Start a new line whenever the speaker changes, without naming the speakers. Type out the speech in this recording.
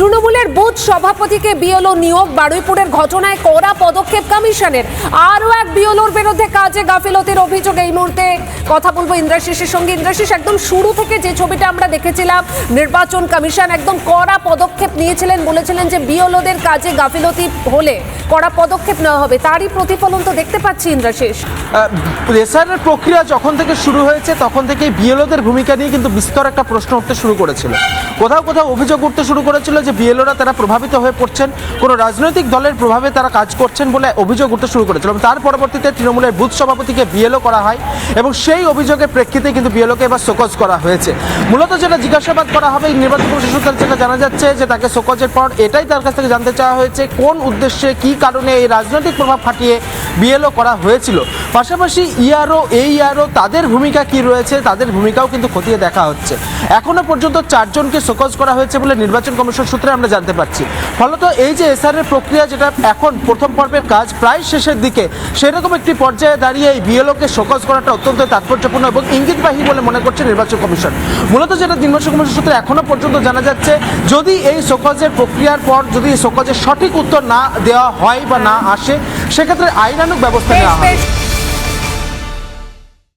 তৃণমূলের বুথ সভাপতিকে বিএলও নিয়োগ, বারুইপুরের ঘটনায় কড়া পদক্ষেপ কমিশনের। আরও এক বিএলওর বিরুদ্ধে কাজে গাফিলতির অভিযোগ এই মুহূর্তে কথা বলব ইন্দ্রাশিসের সঙ্গে। ইন্দ্রাশিস একদম শুরু থেকে যে ছবিটা আমরা দেখেছিলাম, নির্বাচন কমিশন একদম কড়া পদক্ষেপ নিয়েছিলেন, বলেছিলেন যে বিএলওদের কাজে গাফিলতি হলে কড়া পদক্ষেপ নেওয়া হবে। তারই প্রতিফলন তো দেখতে পাচ্ছি ইন্দ্রাশিস
রেসারের প্রক্রিয়া যখন থেকে শুরু হয়েছে, তখন থেকে বিএলওদের ভূমিকা নিয়ে কিন্তু বিস্তর একটা প্রশ্ন উঠতে শুরু করেছিল। কোথাও কোথাও অভিযোগ উঠতে শুরু করেছিল যে বিএলওরা তারা প্রভাবিত হয়ে পড়ছেন, কোনো রাজনৈতিক দলের প্রভাবে তারা কাজ করছেন বলে অভিযোগ উঠতে শুরু করেছিল তার পরবর্তীতে তৃণমূলের বুথ সভাপতিকে বিএলও করা হয় এবং সেই অভিযোগের প্রেক্ষিতে কিন্তু বিএলওকে এবার শোকজ করা হয়েছে। মূলত যেটা জিজ্ঞাসাবাদ করা হবে, নির্বাচন কমিশন সূত্রে যেটা জানা যাচ্ছে যে তাকে শোকজের পর এটাই তার কাছ থেকে জানতে চাওয়া হয়েছে, কোন উদ্দেশ্যে, কি কারণে এই রাজনৈতিক প্রভাব খাটিয়ে বিএলও করা হয়েছিল। পাশাপাশি ইআরও এই ইআরও তাদের ভূমিকা কি রয়েছে তাদের ভূমিকাও কিন্তু খতিয়ে দেখা হচ্ছে। এখনও পর্যন্ত চারজনকে শোকজ করা হয়েছে বলে নির্বাচন কমিশন সূত্রে আমরা জানতে পারছি। ফলত এই যে এসআরের প্রক্রিয়া যেটা এখন প্রথম পর্বের কাজ প্রায় শেষের দিকে সেরকম একটি পর্যায়ে দাঁড়িয়ে এই বিএলওকে শোকজ করাটা অত্যন্ত তাৎপর্যপূর্ণ এবং ইঙ্গিতবাহী বলে মনে করছে নির্বাচন কমিশন। মূলত যেটা নির্বাচন কমিশন সূত্রে এখনও পর্যন্ত জানা যাচ্ছে যদি এই শোকজের প্রক্রিয়ার পর যদি শোকজের সঠিক উত্তর না দেওয়া হয় বা না আসে সেক্ষেত্রে আইনানুক ব্যবস্থা নেওয়া হয়